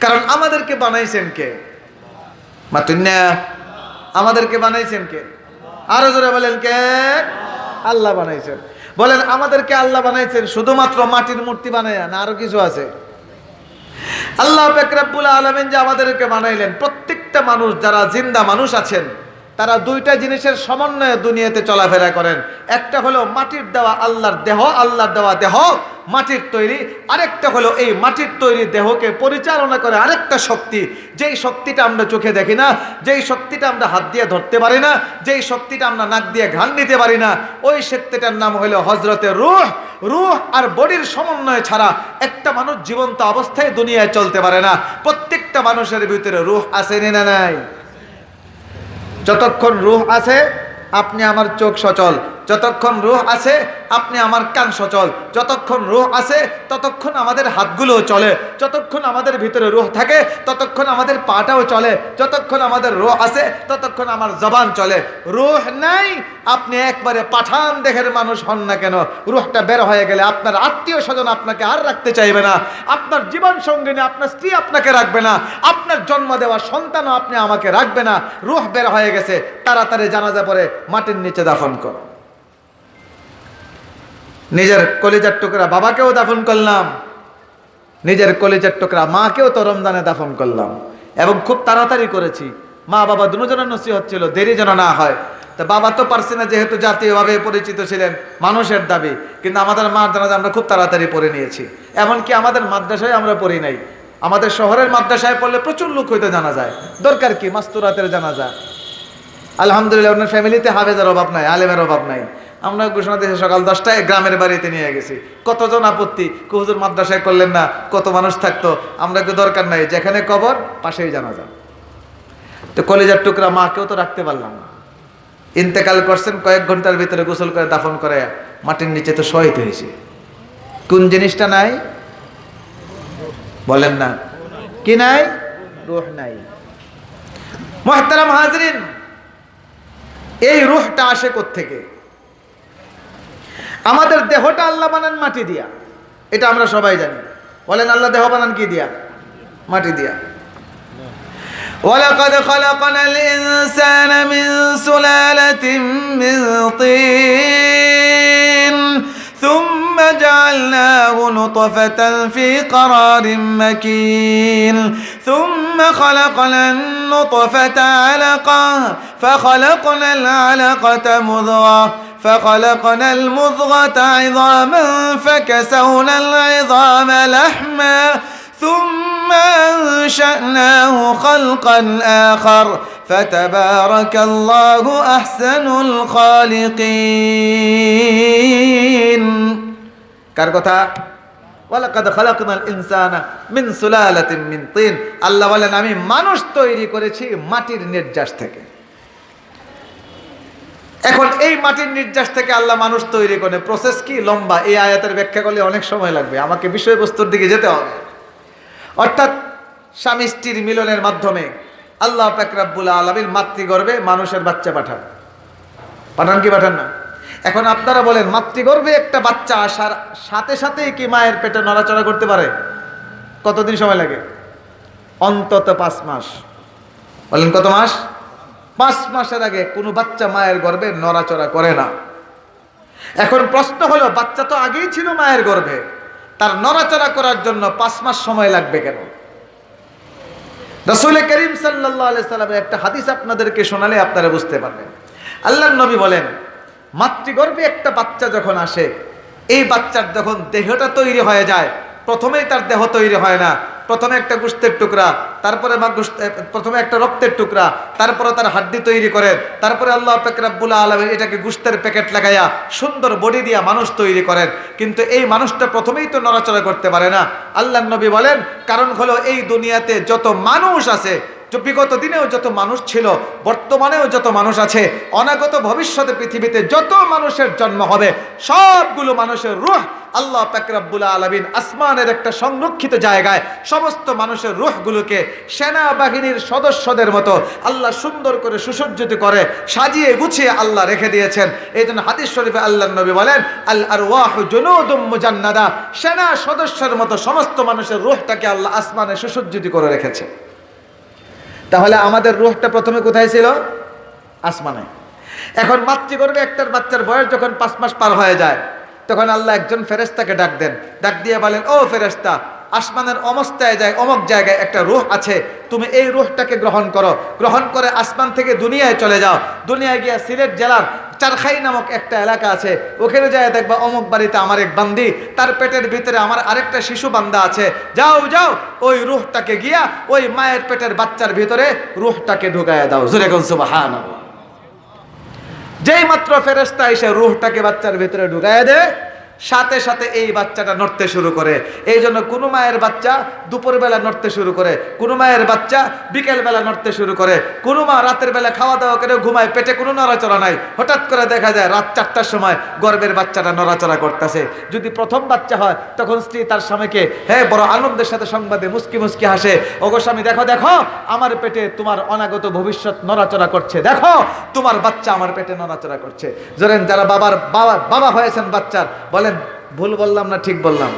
কারণ আমাদেরকে বানাইছেন কে? মাতুন্যা আমাদেরকে বানাইছেন কে? আরও জোরে বলেন কে? আল্লাহ বানাইছেন। বলেন, আমাদেরকে আল্লাহ বানাইছেন, শুধুমাত্র মাটির মূর্তি বানায় না আরও কিছু আছে? আল্লাহ পেকরাবুল আলমেন যে আমাদেরকে বানাইলেন, প্রত্যেকটা মানুষ যারা জিন্দা মানুষ আছেন তারা দুইটা জিনিসের সমন্বয়ে দুনিয়াতে চলাফেরা করেন। একটা হলো মাটির দেওয়া আল্লাহর দেহ, আল্লাহর দেওয়া দেহ, মাটির তৈরি। আরেকটা হলো এই মাটির তৈরি দেহকে পরিচালনা করে আরেকটা শক্তি। যেই শক্তিটা আমরা চোখে দেখি না, যেই শক্তিটা আমরা হাত দিয়ে ধরতে পারি না, যেই শক্তিটা আমরা নাক দিয়ে ঘান নিতে পারি না, ওই শক্তিটার নাম হলো হজরতে রুহ। রুহ আর বডির সমন্বয় ছাড়া একটা মানুষ জীবন্ত অবস্থায় দুনিয়ায় চলতে পারে না। প্রত্যেকটা মানুষের ভিতরে রুহ আছে না নাই? যতক্ষণ রুহ আছে আপনি আমার চোখ সচল। যতক্ষণ রুহ আছে, আপনি আমার কান সচল। যতক্ষণ রুহ আছে, ততক্ষণ আমাদের হাতগুলো চলে। যতক্ষণ আমাদের ভিতরে রুহ থাকে, ততক্ষণ আমাদের পাটাও চলে। যতক্ষণ আমাদের রুহ আছে, ততক্ষণ আমার জবান চলে। রুহ নাই, আপনি একবারে পাঠান দেহের মানুষ হন না কেন? রুহটা বের হয়ে গেলে আপনার আত্মীয় স্বজন আপনাকে আর রাখতে চাইবে না। আপনার জীবন সঙ্গিনী, আপনার স্ত্রী আপনাকে রাখবে না। আপনার জন্ম দেওয়া সন্তানও আপনি আমাকে রাখবে না। রুহ বের হয়ে গেছে, তাড়াতাড়ি জানাজা পরে মাটির নিচে দাফন করো। নিজের কলিজার টুকরা বাবাকেও দাফন করলাম। নিজের কলিজার টুকরা মাকেও তো রমজানে দাফন করলাম। এবং খুব তাড়াতাড়ি করেছি। মা, বাবা দুজনের নসি হচ্ছিল দেরি যেন না হয়। তা বাবা তো পারছি না, যেহেতু জাতীয়ভাবে পরিচিত ছিলেন, মানুষের দাবি। কিন্তু আমাদের মা জানাজা আমরা খুব তাড়াতাড়ি পড়ে নিয়েছি। এমনকি আমাদের মাদ্রাসায় আমরা পড়ি নাই। আমাদের শহরের মাদ্রাসায় পড়লে প্রচুর লোক হইতে জানা যায়। দরকার কি? মাস্তুরাতের জানা যায় আলহামদুলিল্লাহ ফ্যামিলিতে হাফেজের অভাব নাই, আলেমের অভাব নাই। আমরা ঘোষণা দিয়েছি সকাল দশটায় গ্রামের বাড়িতে নিয়ে গেছি। কতজন আপত্তি? কুহুজুর মাদ্রাসায় করলেন না, কত মানুষ থাকতো? আমরা কেউ দরকার নাই, যেখানে কবর, পাশেই জানা যায় তো কলেজার টুকরা মাকেও তো রাখতে পারলাম না। ইন্তেকাল করছেন, কয়েক ঘণ্টার ভিতরে গোসল করে দাফন করে মাটির নিচে তো শহীদ হয়েছে। কোন জিনিসটা নাই? বলেন না। কি নাই? রুহ নাই। মহতারাম হাজরিন, এই রুহটা আসে থেকে আমাদের দেহটা আল্লাহ বানান মাটি দিয়া এটা আমরা সবাই জানি বলেন আল্লাহ দেহ বানান কি দিয়া মাটি দিয়া ولقد خلقنا الإنسان من سلالة من طين ثم جعلناه نطفة في قرار مكين ثم خلقنا النطفة علقة فخلقنا العلقة مضغة فخلقنا المضغة عظاما فكسونا العظام لحما ثم أنشأناه خلقا آخر فتبارك الله أحسن الخالقين কার কথা ওয়ালাকাদ খালাকনাল ইনসানা মিন সুলালাতিন মিন তিন আল্লাহ বলেন আমি মানুষ তৈরি করেছি মাটির নির্যাস থেকে এখন এই মাটির নির্যাস থেকে আল্লাহ মানুষ তৈরি করে। প্রসেস কি? লম্বা। এই আয়াতের ব্যাখ্যা করলে অনেক সময় লাগবে। আমাকে বিষয়বস্তুর দিকে যেতে হবে। অর্থাৎ স্বামী স্ত্রীর মিলনের মাধ্যমে আল্লাহ পাকরাবুল আলমীর মাতৃগর্ভে মানুষের বাচ্চা পাঠান। পাঠান কি পাঠান না? এখন আপনারা বলেন, মাতৃগর্ভে একটা বাচ্চা আসার সাথে সাথেই কি মায়ের পেটে নড়াচড়া করতে পারে? কতদিন সময় লাগে? অন্তত পাঁচ মাস। বলেন কত মাস? পাঁচ মাসের আগে কোনো বাচ্চা মায়ের গর্ভে নড়াচড়া করে না। এখন প্রশ্ন হলো, বাচ্চা তো আগেই ছিল মায়ের গর্ভে, তার নড়াচড়া করার জন্য পাঁচ মাস সময় লাগবে কেন? রসুল করিম সাল্লাহ সাল্লামের একটা হাদিস আপনাদেরকে শোনালে আপনারা বুঝতে পারবেন। আল্লাহ নবী বলেন, মাতৃগর্ভে একটা বাচ্চা যখন আসে, এই বাচ্চার যখন দেহটা তৈরি হয়ে যায় প্রথমেই তার দেহ তৈরি হয় না। প্রথমে একটা গুস্তের টুকরা, তারপরে প্রথমে একটা রক্তের টুকরা, তারপরে তার হাড্ডি তৈরি করেন তারপরে আল্লাহ পেকরাবুল আলমের এটাকে গুস্তের প্যাকেট লাগাইয়া সুন্দর বডি দিয়া মানুষ তৈরি করেন। কিন্তু এই মানুষটা প্রথমেই তো নড়াচড়া করতে পারে না। আল্লাহ নবী বলেন, কারণ হলো এই দুনিয়াতে যত মানুষ আছে বিগত দিনেও যত মানুষ ছিল, বর্তমানেও যত মানুষ আছে, অনাগত ভবিষ্যতে পৃথিবীতে যত মানুষের জন্ম হবে, সবগুলো মানুষের রুহ আল্লাহ পাকরাবুল আলমিন আসমানের একটা সংরক্ষিত জায়গায় সমস্ত মানুষের রুহগুলোকে সেনাবাহিনীর সদস্যদের মতো আল্লাহ সুন্দর করে সুসজ্জিত করে সাজিয়ে গুছিয়ে আল্লাহ রেখে দিয়েছেন। এই জন্য হাদিস শরীফে আল্লাহ নবী বলেন, আল আর সেনা সদস্যের মতো সমস্ত মানুষের রুহটাকে আল্লাহ আসমানে সুসজ্জিত করে রেখেছে। তাহলে আমাদের রুহটা প্রথমে কোথায় ছিল? আসমানে। এখন মাতৃগর্ভে একটার বাচ্চার বয়স যখন পাঁচ মাস পার হয়ে যায়, তখন আল্লাহ একজন ফেরেস্তাকে ডাক দেন। ডাক দিয়ে বলেন, ও ফেরেস্তা আসমানের অমস্তায় যায় অমক জায়গায় একটা রুহ আছে। তুমি এই রুহটাকে গ্রহণ করো। গ্রহণ করে আসমান থেকে দুনিয়ায় চলে যাও। দুনিয়ায় গিয়ে সিলেট জেলার চারখাই নামক একটা এলাকা আছে। ওখানে যায় দেখবা অমুক বাড়িতে আমার এক বান্দি, তার পেটের ভিতরে আমার আরেকটা শিশু বান্দা আছে। যাও যাও, ওই রুহটাকে গিয়া ওই মায়ের পেটের বাচ্চার ভিতরে রুহটাকে ঢুকায় দাও। জোরে কোন সুবাহান যেই মাত্র ফেরেস্তা এসে রুহটাকে বাচ্চার ভিতরে ঢুকায় দেয় সাথে সাথে এই বাচ্চাটা নড়তে শুরু করে। এই জন্য কোনো মায়ের বাচ্চা দুপুরবেলা নড়তে শুরু করে, কোনো মায়ের বাচ্চা বিকেলবেলা নড়তে শুরু করে। কোনো মা রাতের বেলা খাওয়া দাওয়া করে ঘুমায়, পেটে কোনো নড়াচড়া নাই। হঠাৎ করে দেখা যায় রাত চারটার সময় গর্বের বাচ্চাটা নড়াচড়া করতেছে। যদি প্রথম বাচ্চা হয়, তখন স্ত্রী তার স্বামীকে হ্যাঁ বড় আনন্দের সাথে সংবাদে মুস্কি মুস্কি হাসে। ওগো স্বামী, দেখো দেখো, আমার পেটে তোমার অনাগত ভবিষ্যৎ নড়াচড়া করছে। দেখো, তোমার বাচ্চা আমার পেটে নড়াচড়া করছে। ধরেন যারা বাবার, বাবা বাবা হয়েছেন বাচ্চার বলেন, ভুল বললাম না ঠিক বললাম?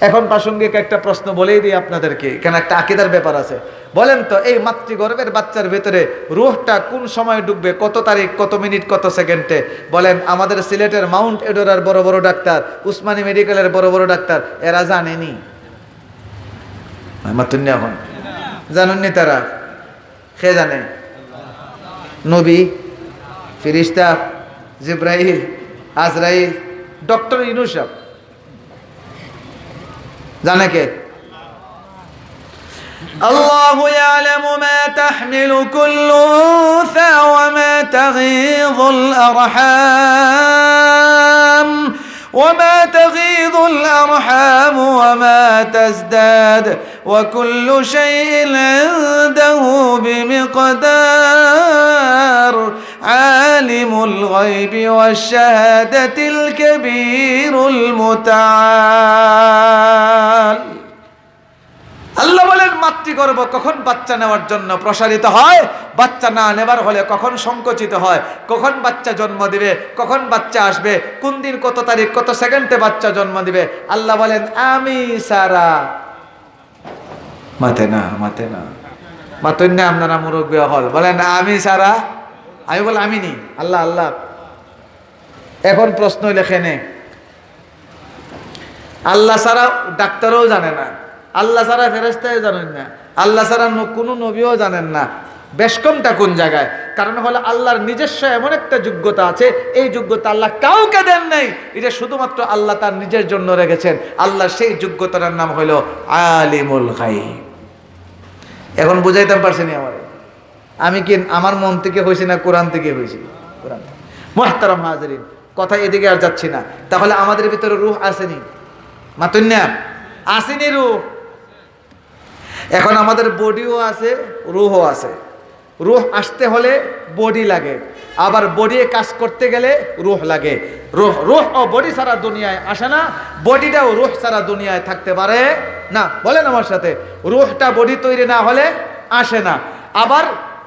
এখন প্রাসঙ্গিক একটা প্রশ্ন বলেই দিই আপনাদেরকে, এখানে একটা আকিদার ব্যাপার আছে। বলেন তো, এই মাতৃগর্ভের বাচ্চার ভেতরে রুহটা কোন সময় ডুববে, কত তারিখ, কত মিনিট, কত সেকেন্ডে? বলেন, আমাদের সিলেটের মাউন্ট এডোরার বড় বড় ডাক্তার, উসমানী মেডিকেলের বড় বড় ডাক্তার, এরা জানেনি। এখন? জানেননি তারা? সে জানে? নবী, ফিরিস্তা জিব্রাহিল আজরাইল ডক্টর ইনুসাব জানে কে الله يعلم ما تحمل كل أنثى وما تغيض الأرحام وما تغيض الأرحام وما تزداد وكل شيء عنده بمقدار عالم الغيب والشهادة الكبير المتعال আল্লাহ বলেন মাতৃগর্ভ কখন বাচ্চা নেওয়ার জন্য প্রসারিত হয় বাচ্চা না নেবার হলে কখন সংকুচিত হয় কখন বাচ্চা জন্ম দিবে কখন বাচ্চা আসবে কোন দিন কত তারিখ কত সেকেন্ডে বাচ্চা জন্ম দিবে আল্লাহ বলেন আমি সারা মাথে না মাথে না মাতন্য আপনারা মুরব্বী হল বলেন আমি সারা আমি বল আমি নি আল্লাহ আল্লাহ। এখন প্রশ্ন লেখে নে আল্লাহ সারা ডাক্তারও জানে না, আল্লাহ ছাড়া ফেরেস্তায় জানেন না, আল্লাহ ন- কোনো নবীও জানেন না। বেশকমটা কোন জায়গায়? কারণ হলো আল্লাহর নিজস্ব এমন একটা যোগ্যতা আছে, এই যোগ্যতা আল্লাহ কাউকে দেন নাই। এটা শুধুমাত্র আল্লাহ তার নিজের জন্য রেখেছেন। আল্লাহ সেই যোগ্যতার নাম হলো আলিমুল খাই এখন বুঝাইতে পারছেনি আমার? আমি কি আমার মন থেকে হয়েছি না কোরআন থেকে হয়েছি? কোরআন। মোহতারাম হাজরিন, কথা এদিকে আর যাচ্ছি না। তাহলে আমাদের ভিতরে রুহ আসেনি। মাতুন্যা আসেনি রুহ। এখন আমাদের বডিও আছে, রুহও আছে। রুহ আসতে হলে বডি লাগে। আবার বডি কাজ করতে গেলে রুহ লাগে। রুহ রুহ ও বডি সারা দুনিয়ায় আসে না, বডিটাও রুহ সারা দুনিয়ায় থাকতে পারে না। বলেন আমার সাথে, রুহটা বডি তৈরি না হলে আসে না। আবার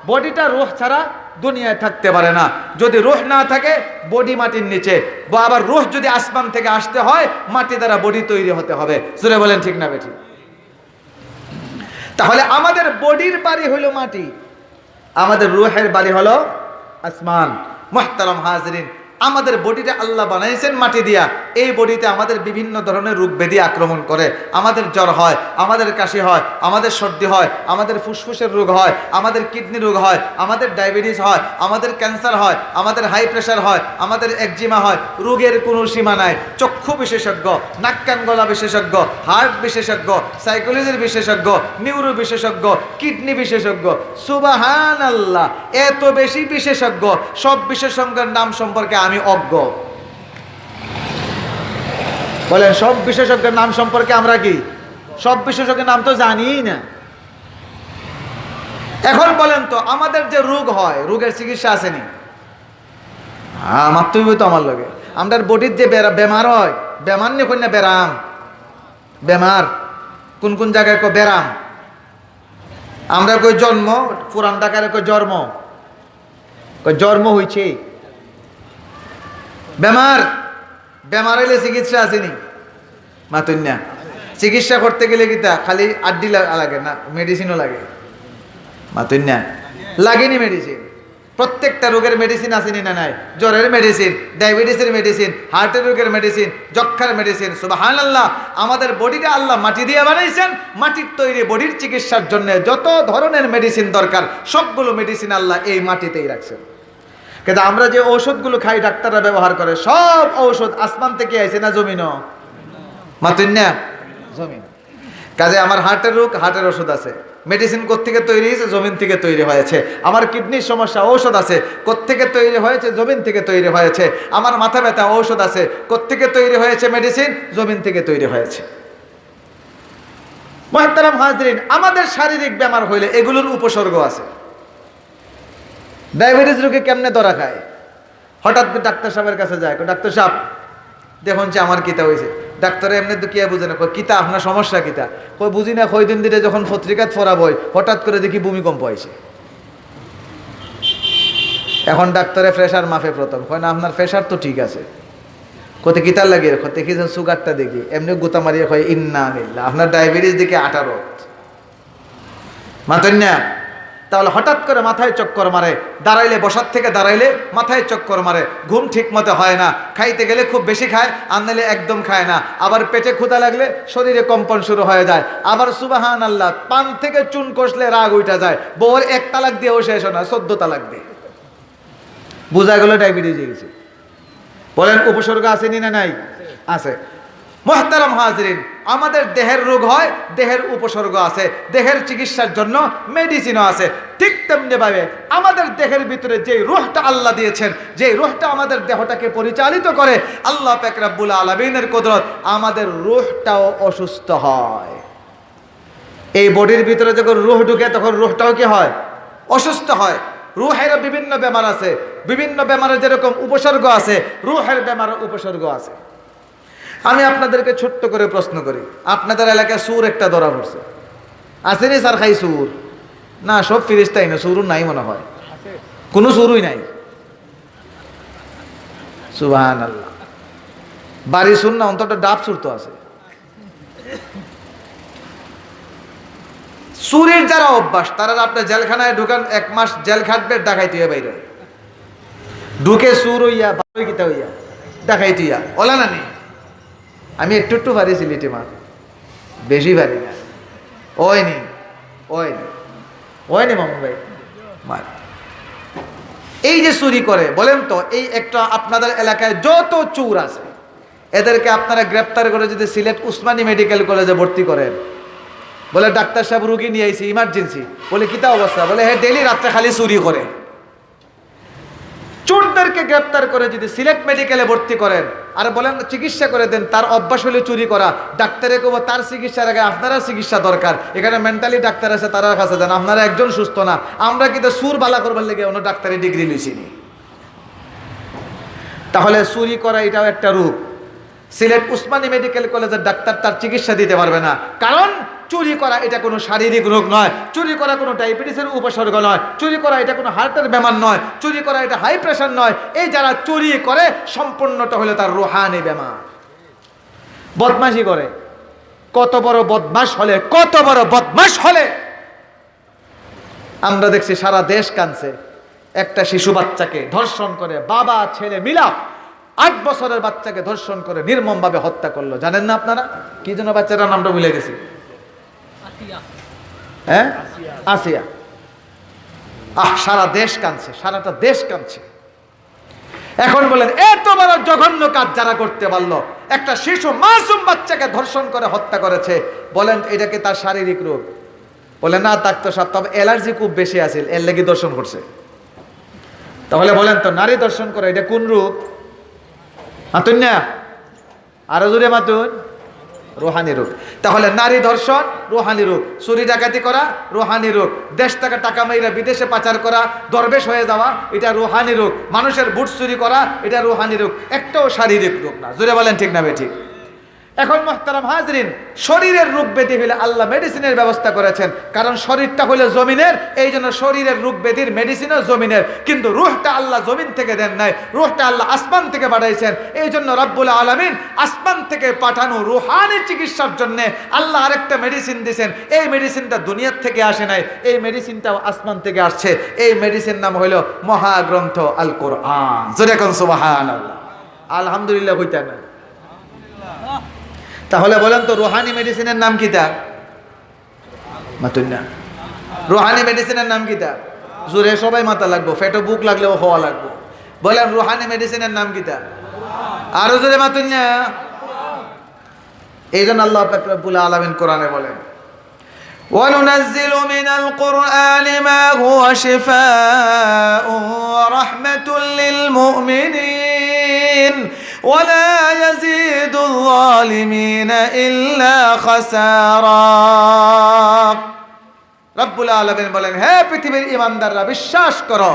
বডিটা রোহ ছাড়া দুনিয়ায় থাকতে পারে না। যদি রোহ না থাকে, বডি মাটির নিচে। বা আবার রোহ যদি আসমান থেকে আসতে হয়, মাটি দ্বারা বডি তৈরি হতে হবে। সুরে বলেন ঠিক না বেঠিক তাহলে আমাদের বডির বাড়ি হলো মাটি, আমাদের রুহের বাড়ি হলো আসমান। মহতারম হাজরিন আমাদের বডিটা আল্লাহ বানাইছেন মাটি দিয়া। এই বডিতে আমাদের বিভিন্ন ধরনের রোগ ব্যাধি আক্রমণ করে। আমাদের জ্বর হয়, আমাদের কাশি হয়, আমাদের সর্দি হয়, আমাদের ফুসফুসের রোগ হয়, আমাদের কিডনি রোগ হয়, আমাদের ডায়াবেটিস হয়, আমাদের ক্যান্সার হয়, আমাদের হাই প্রেশার হয়, আমাদের একজিমা হয়। রোগের কোনো সীমা নাই। চক্ষু বিশেষজ্ঞ, নাক কান গলা বিশেষজ্ঞ, হার্ট বিশেষজ্ঞ, সাইকোলজির বিশেষজ্ঞ, নিউরো বিশেষজ্ঞ, কিডনি বিশেষজ্ঞ। সুবাহান আল্লাহ এত বেশি বিশেষজ্ঞ, সব বিশেষজ্ঞের নাম সম্পর্কে আমি অজ্ঞ। বলেন, সব বিশেষজ্ঞের নাম সম্পর্কে আমরা কি? সব বিশেষজ্ঞের নাম তো জানিই না। এখন বলেন তো, আমাদের যে রোগ হয়, রোগের চিকিৎসা আসেনি? হ্যাঁ মাত্রই তো আমার লগে। আমাদের বডির যে বেমার হয় বেমার নিয়ে কন্যা বেরাম। বেমার। কোন কোন জায়গায় কো বেরাম? আমরা কই জন্ম পুরান ঢাকার কই জন্ম? কই জন্ম হইছে। বেমার বেমার হইলে চিকিৎসা আসেনি। মাতুন্যা চিকিৎসা করতে গেলে কিতা খালি আড্ডি লাগে না মেডিসিনও লাগে। মাতুন্যা লাগেনি মেডিসিন প্রত্যেকটা রোগের মেডিসিন আসেনি না নাই। জ্বরের মেডিসিন ডায়াবেটিসের মেডিসিন হার্টের রোগের মেডিসিন যক্ষার মেডিসিন সুবাহান আল্লাহ আমাদের বডিটা আল্লাহ মাটি দিয়ে বানাইছেন। মাটির তৈরি বডির চিকিৎসার জন্য যত ধরনের মেডিসিন দরকার, সবগুলো মেডিসিন আল্লাহ এই মাটিতেই রাখছেন। কিন্তু আমরা যে ঔষধগুলো খাই ডাক্তাররা ব্যবহার করে সব ঔষধ আসমান থেকে আইছে না জমিনও? মাতুন্যা জমিন। কাজে আমার হার্টের রোগ হার্টের ওষুধ আছে। মেডিসিন কোত্থেকে তৈরি হয়েছে? জমিন থেকে তৈরি হয়েছে। আমার কিডনির সমস্যা ঔষধ আছে। কোত্থেকে তৈরি হয়েছে? জমিন থেকে তৈরি হয়েছে। আমার মাথা ব্যথা ঔষধ আছে। কোত্থেকে তৈরি হয়েছে মেডিসিন? জমিন থেকে তৈরি হয়েছে। মহাত্তারাম হাজরিন আমাদের শারীরিক বেমার হইলে এগুলোর উপসর্গ আছে। ডায়াবেটিস রোগী কেমনে ধরা খায়? হঠাৎ করে ডাক্তার সাহেবের কাছে যায় ডাক্তার সাহেব দেখুন যে আমার কিতা হয়েছে ডাক্তার এমনি তো কিয়া বুঝে না কয়, কিতা আপনার সমস্যা কিতা? কই বুঝি না কই দিন দিনে যখন পত্রিকাত ফরা বই হঠাৎ করে দেখি ভূমিকম্প হয়েছে এখন ডাক্তারে প্রেশার মাফে প্রথম কয় না আপনার প্রেশার তো ঠিক আছে। কোথায় কিতার লাগে কোথায় কি সুগারটা দেখি। এমনি গুতা মারিয়ে কয় ইন্না আপনার ডায়াবেটিস দেখি আঠারো মাতন্যা তাহলে হঠাৎ করে মাথায় চক্কর মারে। দাঁড়াইলে, বসার থেকে দাঁড়াইলে মাথায় চক্কর মারে। ঘুম ঠিক মতো হয় না। খাইতে গেলে খুব বেশি খায়, আর নাহলে একদম খায় না। আবার পেটে ক্ষুধা লাগলে শরীরে কম্পন শুরু হয়ে যায়। আবার সুবাহান আল্লাহ পান থেকে চুন কষলে রাগ উঠা যায়। বউর এক তালাক দিয়েও শেষ হয় না, চোদ্দ তালাক দিয়ে। বোঝা গেল ডায়াবেটিস গেছে। বলেন, উপসর্গ আসেনি না নাই? আছে। মোহতারাম হাজরিন, আমাদের দেহের রোগ হয়, দেহের উপসর্গ আছে, দেহের চিকিৎসার জন্য মেডিসিনও আছে। ঠিক তেমনি ভাবে আমাদের দেহের ভিতরে যে রোহটা আল্লাহ দিয়েছেন, যে রোহটা আমাদের দেহটাকে পরিচালিত করে, আল্লাহ পেকরাবুল আলমিনের কুদরত আমাদের রোহটাও অসুস্থ হয়। এই বডির ভিতরে যখন রুহ ঢুকে, তখন রুহটাও কি হয়? অসুস্থ হয়। রুহের বিভিন্ন বেমার আছে। বিভিন্ন বেমারের যেরকম উপসর্গ আছে, রুহের বেমারের উপসর্গ আছে। আমি আপনাদেরকে ছোট্ট করে প্রশ্ন করি। আপনাদের এলাকায় সুর একটা ধরা পড়ছে। আসেনি স্যার খাই সুর? না, সব ফিরিস্তাই না সুর নাই মনে হয়। কোনো সুরই নাই। সুবাহান আল্লাহ বাড়ি শুন না, অন্তত ডাব সুর তো আছে। চুরির যারা অভ্যাস, তারা আপনার জেলখানায় ঢুকান, এক মাস জেল খাটবে, ডাকাইতে হইয়া বাইরে। ঢুকে সুর হইয়া, বারোই কিতা হইয়া, ডাকাইতে হইয়া। ওলা না নি? আমি একটু একটু পারি সিলেটি মা বেশি পারি না। ওইনি ওইনি ওইনি মামু ভাই, মার। এই যে চুরি করে, বলেন তো, এই একটা আপনাদের এলাকায় যত চুর আছে, এদেরকে আপনারা গ্রেপ্তার করে যদি সিলেট উসমানী মেডিকেল কলেজে ভর্তি করেন, বলে ডাক্তার সাহেব রুগী নিয়ে আইসি ইমার্জেন্সি বলে কিতা অবস্থা? বলে হ্যাঁ ডেলি রাত্রে খালি চুরি করে। চোরদেরকে গ্রেপ্তার করে যদি সিলেট মেডিকেলে ভর্তি করেন আর বলেন, চিকিৎসা করে দেন, তার অভ্যাস হলে চুরি করা। ডাক্তারে কব তার চিকিৎসার আগে আপনারা চিকিৎসা দরকার। এখানে মেন্টালি ডাক্তার আছে তারা কাছে যান, আপনারা একজন সুস্থ না। আমরা কিন্তু সুর বালা করবার লেগে অন্য ডাক্তারি ডিগ্রি লিছিনি তাহলে চুরি করা এটাও একটা রূপ। সিলেট উসমানী মেডিকেল কলেজের ডাক্তার তার চিকিৎসা দিতে পারবে না। কারণ চুরি করা এটা কোনো শারীরিক রোগ নয়। চুরি করা কোনো ডায়াবেটিসের উপসর্গ নয়। চুরি করা এটা কোনো হার্টের বেমার নয়। চুরি করা এটা হাই প্রেশার নয়। এই যারা চুরি করে, সম্পূর্ণটা হলো তার রোহানি বেমার বদমাশি করে। কত বড় বদমাশ হলে, কত বড় বদমাশ হলে। আমরা দেখছি সারা দেশ কানছে একটা শিশু বাচ্চাকে ধর্ষণ করে বাবা, ছেলে মিলা আট বছরের বাচ্চাকে ধর্ষণ করে নির্মমভাবে হত্যা করল। জানেন না আপনারা? কি জন্য বাচ্চাটার নামটা ভুলে গেছি। হ্যাঁ? আসিয়া। আহ, সারা দেশ কাঁদছে, সারাটা দেশ কাঁদছে। এখন বলেন, এত বড় জঘন্য কাজ যারা করতে পারল, একটা শিশু মাসুম বাচ্চাকে ধর্ষণ করে হত্যা করেছে, বলেন এটাকে তার শারীরিক রোগ? বলে, না ডাক্তার সাহেব তবে অ্যালার্জি খুব বেশি আছে, এর লেগে দর্শন করছে। তাহলে বলেন তো, নারী দর্শন করে এটা কোন রূপ? মাতুন না আরও জোরে মাতুন। রোহানি রোগ তাহলে নারী ধর্ষণ, রোহানি রোগ চুরি ডাকাতি করা, রোহানি রোগ দেশ টাকা টাকা মেয়েরা বিদেশে পাচার করা, দরবেশ হয়ে যাওয়া, এটা রোহানি রোগ মানুষের বুট চুরি করা, এটা রোহানি রোগ একটাও শারীরিক রোগ না। জোরে বলেন ঠিক না বে ঠিক। এখন মোহতারাম হাজরিন, শরীরের রূপ ব্যাধি হইলে আল্লাহ মেডিসিনের ব্যবস্থা করেছেন। কারণ শরীরটা হলো জমিনের, এই জন্য শরীরের রোগ ব্যাধির মেডিসিনও জমিনের। কিন্তু রুহটা আল্লাহ জমিন থেকে দেন নাই, রুহটা আল্লাহ আসমান থেকে পাঠাইছেন। এই জন্য রব্বুল আলমিন আসমান থেকে পাঠানো রুহানি চিকিৎসার জন্যে আল্লাহ আরেকটা মেডিসিন দিয়েছেন এই মেডিসিনটা দুনিয়ার থেকে আসে নাই, এই মেডিসিনটাও আসমান থেকে আসছে। এই মেডিসিন নাম হলো মহাগ্রন্থ আল কোরআন জোরে কোন সুবহান আল্লাহ আলহামদুলিল্লাহ হইতা না তাহলে বলেন তো রোহানি মেডিসিনের নাম কি তা মাতুন না রোহানি মেডিসিনের নাম কি তা জোরে সবাই মাথা লাগবো ফেটো বুক লাগলেও হওয়া লাগবো বলেন রোহানি মেডিসিনের নাম কি তা আরো জোরে মাতুন না এই জন্য আল্লাহ রব্বুল আলমিন কোরআনে বলেন وننزل من القرآن ما هو شفاء ورحمة للمؤمنين ولا يزيد الظالمين إلا خسارا রব্বুল আলমিন বলেন হে পৃথিবীর ইমানদাররা বিশ্বাস করো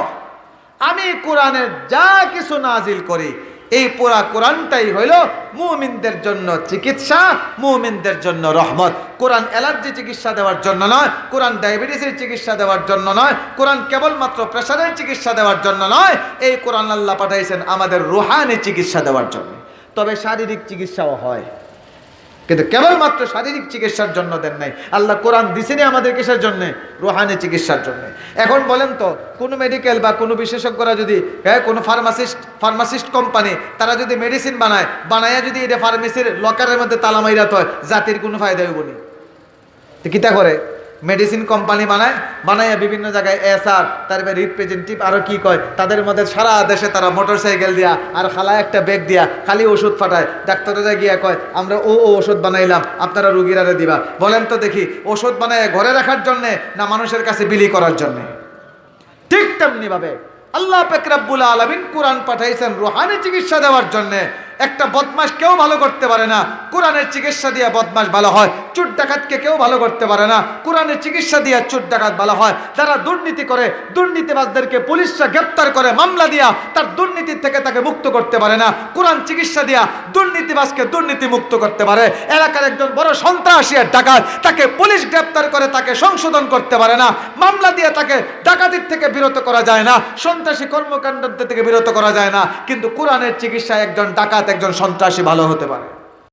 আমি কোরআনের যা কিছু নাজিল করি এই পুরা কোরআনটাই হইল মুমিনদের জন্য চিকিৎসা, মুমিনদের জন্য রহমত। কোরআন অ্যালার্জি চিকিৎসা দেওয়ার জন্য নয়, কোরআন ডায়াবেটিসের চিকিৎসা দেওয়ার জন্য নয়, কোরআন কেবলমাত্র প্রেশারের চিকিৎসা দেওয়ার জন্য নয়, এই কোরআন আল্লাহ পাঠাইছেন আমাদের রুহানি চিকিৎসা দেওয়ার জন্য। তবে শারীরিক চিকিৎসাও হয়। কিন্তু কেবলমাত্র শারীরিক চিকিৎসার জন্য দেন নাই। আল্লাহ কোরআন দিছেনি আমাদের কিসের জন্য, রোহানি চিকিৎসার জন্য। এখন বলেন তো, কোনো মেডিকেল বা কোনো বিশেষজ্ঞরা যদি হ্যাঁ কোনো ফার্মাসিস্ট ফার্মাসিস্ট কোম্পানি তারা যদি মেডিসিন বানায় বানায় যদি এটা ফার্মেসির লকারের মধ্যে তালামাইরাত হয় জাতির কোনো ফায়দা হইব নি। কিতা করে? মেডিসিন কোম্পানি বানায়, বানাইয়া বিভিন্ন জায়গায় এসআর তারপরে রিপ্রেজেন্টেটিভ আরও কি কয়, তাদের মধ্যে সারা দেশে তারা মোটর সাইকেল দিয়া আর খালা একটা ব্যাগ দিয়া খালি ওষুধ ফাটায়। ডাক্তারেরা গিয়া কয়, আমরা ও ও ওষুধ বানাইলাম, আপনারা রুগীরারে দিবা। বলেন তো দেখি, ওষুধ বানায় ঘরে রাখার জন্যে না মানুষের কাছে বিলি করার জন্যে? ঠিক তেমনি ভাবে আল্লাহ পেকরাবুল আলমিন কোরআন পাঠাইছেন রুহানি চিকিৎসা দেওয়ার জন্যে। একটা বদমাস কেউ ভালো করতে পারে না। কোরআনের চিকিৎসা দিয়ে বদমাস ভালো হয়। চুট ডাকাতকে কেউ ভালো করতে পারে না। কোরআনের চিকিৎসা দিয়ে চুট ডাকাত ভালো হয়। যারা দুর্নীতি করে, দুর্নীতিবাজদেরকে পুলিশরা গ্রেপ্তার করে, মামলা দিয়া তার দুর্নীতির থেকে তাকে মুক্ত করতে পারে না। কোরআন চিকিৎসা দিয়া দুর্নীতিবাজকে দুর্নীতি মুক্ত করতে পারে। এলাকার একজন বড় সন্ত্রাসী আর ডাকাত, তাকে পুলিশ গ্রেপ্তার করে তাকে সংশোধন করতে পারে না। মামলা দিয়ে তাকে ডাকাতির থেকে বিরত করা যায় না। সন্ত্রাসী কর্মকাণ্ড থেকে বিরত করা যায় না। কিন্তু কোরআনের চিকিৎসায় একজন ডাকাত, একজন সন্ত্রাসী ভালো হতে পারে।